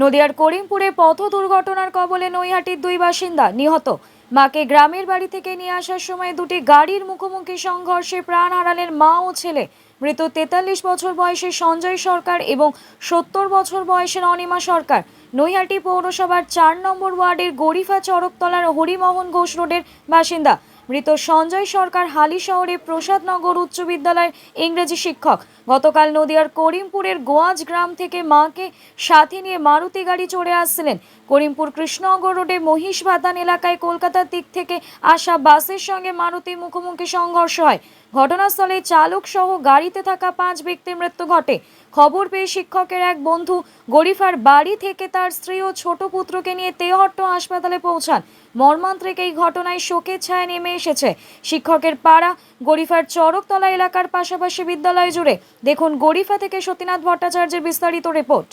নদিয়ার করিমপুরে পথ দুর্ঘটনার কবলে নৈহাটির দুই বাসিন্দা নিহত। মাকে গ্রামের বাড়ি থেকে নিয়ে আসার সময় দুটি গাড়ির মুখোমুখি সংঘর্ষে প্রাণ হারালেন মা ও ছেলে। মৃত তেতাল্লিশ বছর বয়সী সঞ্জয় সরকার এবং সত্তর বছর বয়সের অনিমা সরকার। নৈহাটি পৌরসভার চার নম্বর ওয়ার্ডের গরিফা চরকতলার হরিমোহন ঘোষ রোডের বাসিন্দা। মৃত সঞ্জয় সরকার হালি শহরে প্রসাদনগর উচ্চ বিদ্যালয়ের ইংরেজি শিক্ষক। গতকাল নদিয়ার করিমপুরের গোয়াজ গ্রাম থেকে মাকে সাথে নিয়ে মারুতি গাড়ি চড়ে আসছিলেন। করিমপুর কৃষ্ণনগর রোডে মহিষ এলাকায় কলকাতার দিক থেকে আসা বাসের সঙ্গে মারুতি মুখোমুখি সংঘর্ষ হয়। ঘটনাস্থলে চালক সহ গাড়িতে থাকা পাঁচ ব্যক্তির মৃত্যু ঘটে। খবর পেয়ে শিক্ষকের এক বন্ধু গরিফার বাড়ি থেকে তার স্ত্রী ও ছোট পুত্রকে নিয়ে তেহট্ট হাসপাতালে পৌঁছান। মর্মান্তিক এই ঘটনায় শোকের ছায়া নেমে এসেছে। শিক্ষকের পাড়া, গরিফার চরকতলা এলাকার পাশাপাশি বিদ্যালয় জুড়ে। দেখুন গরিফা থেকে সতীনাথ ভট্টাচার্যের বিস্তারিত রিপোর্ট।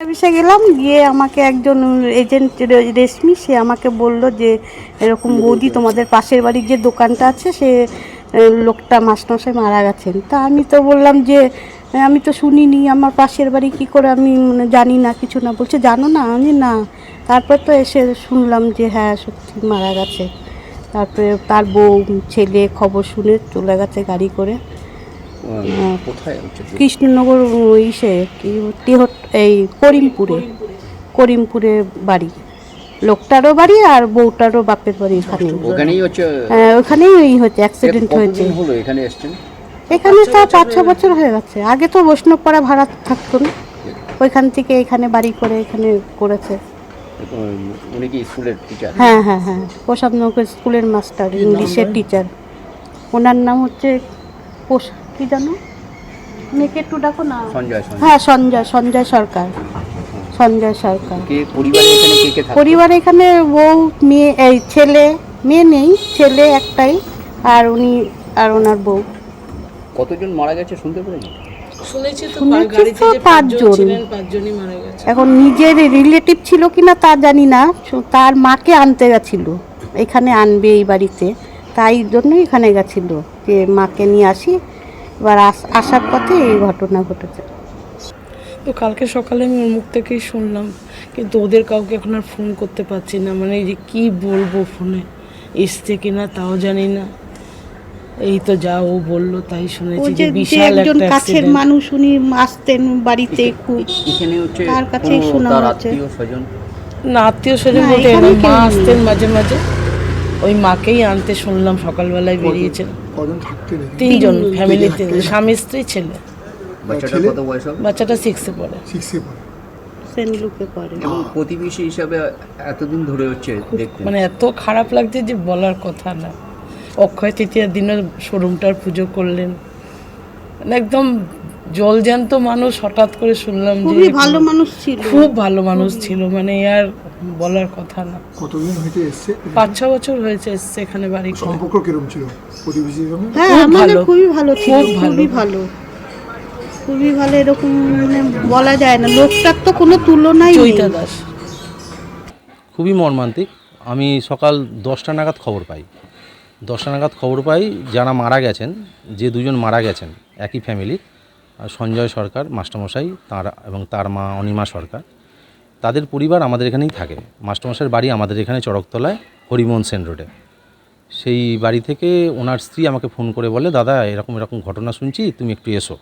অফিসে গেলাম, গিয়ে আমাকে একজন এজেন্ট রেশমি, সে আমাকে বলল যে, এরকম বৌদি তোমাদের পাশের বাড়ির যে দোকানটা আছে, সে লোকটা মাস্টারমশাই মারা গেছেন। তা আমি তো বললাম যে আমি তো শুনিনি আমার পাশের বাড়ি কি করে আমি মানে জানি না কিছু না। বলছে জানো না? আমি না। তারপর তো এসে শুনলাম যে হ্যাঁ সত্যি মারা গেছে। তারপরে তার বউ ছেলে খবর শুনে চলে গেছে গাড়ি করে। কোথায় কৃষ্ণনগর ইসে কি এই করিমপুরে করিমপুরে বাড়ি। লোকটারও বাড়ি আর বউটারও বাপের বাড়ি এখানে। ওখানেই হচ্ছে হ্যাঁ, ওখানেই ওই হচ্ছে অ্যাক্সিডেন্ট হয়েছে। হলো এখানে এসছেন? এখানে তো পাঁচ ছ বছর হয়ে গেছে। আগে তো বৈষ্ণবপাড়া ভাড়া থাকতো না। ওইখান থেকে এখানে বাড়ি করে এখানে করেছে। উনি কি স্কুলের টিচার হ্যাঁ হ্যাঁ হ্যাঁ। প্রসাদনগর স্কুলের মাস্টার ইংলিশের টিচার ওনার নাম হচ্ছে কি জানো? মেয়েকে একটু ডাকো না। সঞ্জয়। হ্যাঁ সঞ্জয় সঞ্জয় সরকার। সঞ্জয় সরকার। কে পরিবারে এখানে কে কে থাকে পরিবার এখানে বউ মেয়ে এই ছেলে মেয়ে নেই ছেলে একটাই আর উনি আর ওনার বউ। কতজন মারা গেছে শুনতে পেরেছেন শুনেছি তো গাড়িতে যে পাঁচজন পাঁচজন। ছিলেন পাঁচজনই মারা গেছে। এখন নিজের রিলেটিভ ছিল কিনা তা জানি না তার মাকে আনতে গেছিল। এখানে আনবে এই বাড়িতে। তাই জন্যই এখানে গেছিল যে মাকে নিয়ে আসি। এবার আস- আসার পথে এই ঘটনা ঘটেছে। তো কালকে সকালে আমি ওর মুখ থেকেই শুনলাম। কিন্তু ওদের কাউকে এখন আর ফোন করতে পারছি না। মানে এই যে কি বলব ফোনে এসছে কিনা তাও জানি না। এই তো যা ও বলল তাই শুনেছি যে বিশাল একজন কাছের মানুষ উনি আসতেন বাড়িতে খুব এখানে হচ্ছে তার কাছেই শোনা হচ্ছে। না আত্মীয় স্বজন বলতে এখানে মা আসতেন মাঝে মাঝে। ওই মাকেই আনতে শুনলাম সকালবেলায় বেরিয়েছেন? তিনজন ফ্যামিলিতে স্বামী স্ত্রী ছেলে। বাচ্চাটার কত বয়স হবে? বাচ্চাটা সিক্সে পড়ে। সিক্সে পড়ে। সেন্ট লুকে পড়ে। এবং প্রতিবেশী হিসাবে এতদিন ধরে হচ্ছে দেখতে। মানে এত খারাপ লাগছে যে বলার কথা না। অক্ষয় তৃতীয়ার দিনে শোরুমটার পুজো করলেন। মানে একদম জলজ্যান্ত মানুষ হঠাৎ করে শুনলাম যে খুবই ভালো মানুষ ছিল। খুব ভালো মানুষ ছিল মানে আর বলার কথা না। কতদিন হয়েছে এসছে? পাঁচ ছ বছর হয়েছে এসছে এখানে বাড়ি সম্পর্ক কিরম ছিল? প্রতিবেশী হ্যাঁ আমাদের খুবই ভালো ছিল খুবই ভালো। খুবই ভালো এরকম মানে বলা যায় না। লোকটার তো কোনো তুলনাই নেই। চৈতা দাস। খুবই মর্মান্তিক। আমি সকাল দশটা নাগাদ খবর পাই। দশটা নাগাদ খবর পাই যারা মারা গেছেন যে দুজন মারা গেছেন একই ফ্যামিলির আর সঞ্জয় সরকার মাস্টারমশাই তার এবং তার মা অনিমা সরকার তাদের পরিবার আমাদের এখানেই থাকে। মাস্টারমশাইয়ের বাড়ি আমাদের এখানে চড়কতলায় হরিমোহন সেন রোডে। সেই বাড়ি থেকে ওনার স্ত্রী আমাকে ফোন করে বলে দাদা এরকম এরকম ঘটনা শুনছি তুমি একটু এসো।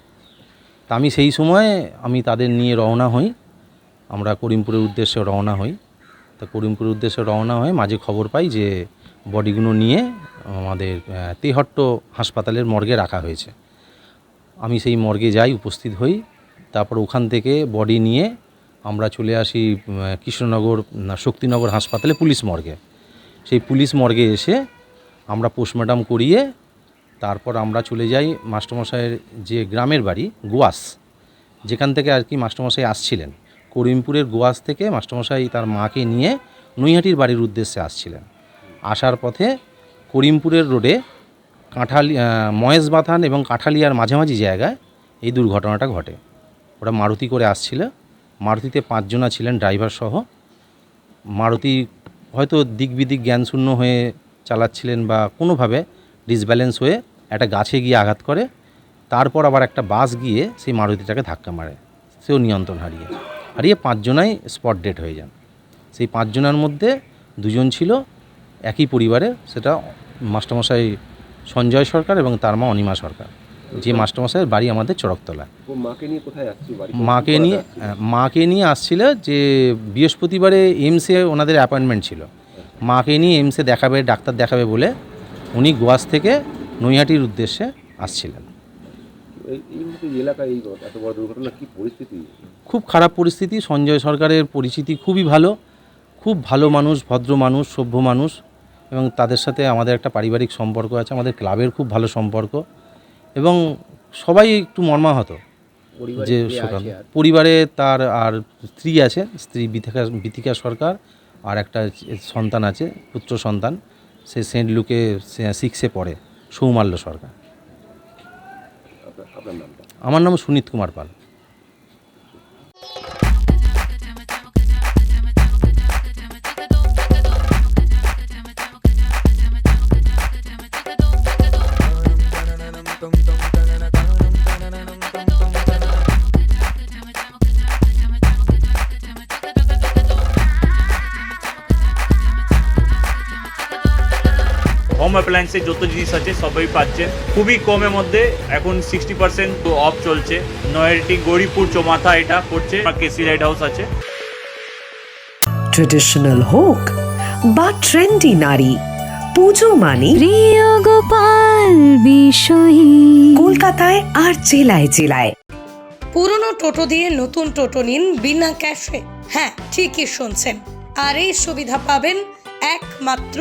তা আমি সেই সময় আমি তাদের নিয়ে রওনা হই। আমরা করিমপুরের উদ্দেশ্যে রওনা হই। তা করিমপুরের উদ্দেশ্যে রওনা হয়ে মাঝে খবর পাই যে, বডিগুলো নিয়ে আমাদের তেহট্ট হাসপাতালের মর্গে রাখা হয়েছে। আমি সেই মর্গে যাই, উপস্থিত হই। তারপর ওখান থেকে বডি নিয়ে আমরা চলে আসি কৃষ্ণনগর শক্তিনগর হাসপাতালে পুলিশ মর্গে। সেই পুলিশ মর্গে এসে আমরা পোস্টমর্টম করিয়ে তারপর আমরা চলে যাই মাস্টারমশাইয়ের যে গ্রামের বাড়ি গোয়াস। যেখান থেকে আর কি মাস্টারমশাই আসছিলেন। করিমপুরের গোয়াস থেকে মাস্টারমশাই তার মাকে নিয়ে নৈহাটির বাড়ির উদ্দেশ্যে আসছিলেন। আসার পথে করিমপুরের রোডে কাঁঠালি আহ, মহেশবাথান এবং কাঁঠালিয়ার মাঝামাঝি জায়গায় এই দুর্ঘটনাটা ঘটে। ওরা মারুতি করে আসছিল। মারুতিতে পাঁচজনা ছিলেন ড্রাইভার সহ। মারুতি হয়তো দিক বিদিক জ্ঞানশূন্য হয়ে চালাচ্ছিলেন বা কোনোভাবে ডিসব্যালেন্স হয়ে একটা গাছে গিয়ে আঘাত করে তারপর আবার একটা বাস গিয়ে সেই মারুতিটাকে ধাক্কা মারে সেও নিয়ন্ত্রণ হারিয়ে। হারিয়ে পাঁচজনাই স্পট ডেট হয়ে যান। সেই পাঁচজনের মধ্যে দুজন ছিল একই পরিবারে সেটা মাস্টারমশাই সঞ্জয় সরকার এবং তার মা অনিমা সরকার। যে মাস্টারমশাইয়ের বাড়ি আমাদের চড়কতলায় ও মাকে নিয়ে কোথায় মাকে নিয়ে হ্যাঁ, মাকে নিয়ে আসছিল যে বৃহস্পতিবারে এইমসে ওনাদের অ্যাপয়েন্টমেন্ট ছিল। মাকে নিয়ে এইমসে দেখাবে ডাক্তার দেখাবে বলে উনি গোয়াস থেকে নৈহাটির উদ্দেশ্যে আসছিলেন। খুব খারাপ পরিস্থিতি সঞ্জয় সরকারের পরিচিতি খুবই ভালো খুব ভালো মানুষ ভদ্র মানুষ সভ্য মানুষ এবং তাদের সাথে আমাদের একটা পারিবারিক সম্পর্ক আছে আমাদের ক্লাবের খুব ভালো সম্পর্ক এবং সবাই একটু মর্মাহত যে পরিবারে তার আর স্ত্রী আছে স্ত্রী বিথিকা বিথিকা সরকার আর একটা সন্তান আছে পুত্র সন্তান। সে সেন্ট লুকে সিক্সে পড়ে সৌমাল্য সরকার। আমার নাম সুনীত কুমার পাল। হোম অ্যাপ্লায়েন্সের যত জিনিস আছে সবই পাচ্ছেন খুবই কমের মধ্যে এখন সিক্সটি পার্সেন্ট অফ চলছে। নয়ারটি গৌরীপুর চৌমাথা এটা পড়ছে আর কেসি লাইট হাউস আছে। ট্রেডিশনাল হোক বা ট্রেন্ডি নারী পুজো মানে প্রিয় গোপাল বিষয়ী। কলকাতায় আর জেলায় জেলায়। পুরনো টোটো দিয়ে নতুন টোটো নিন বিনা ক্যাশে হ্যাঁ ঠিকই শুনছেন। আর এই সুবিধা পাবেন একমাত্র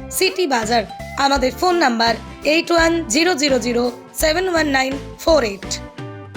সিটি বাজার। আমাদের phone number eight one zero zero zero seven one nine four eight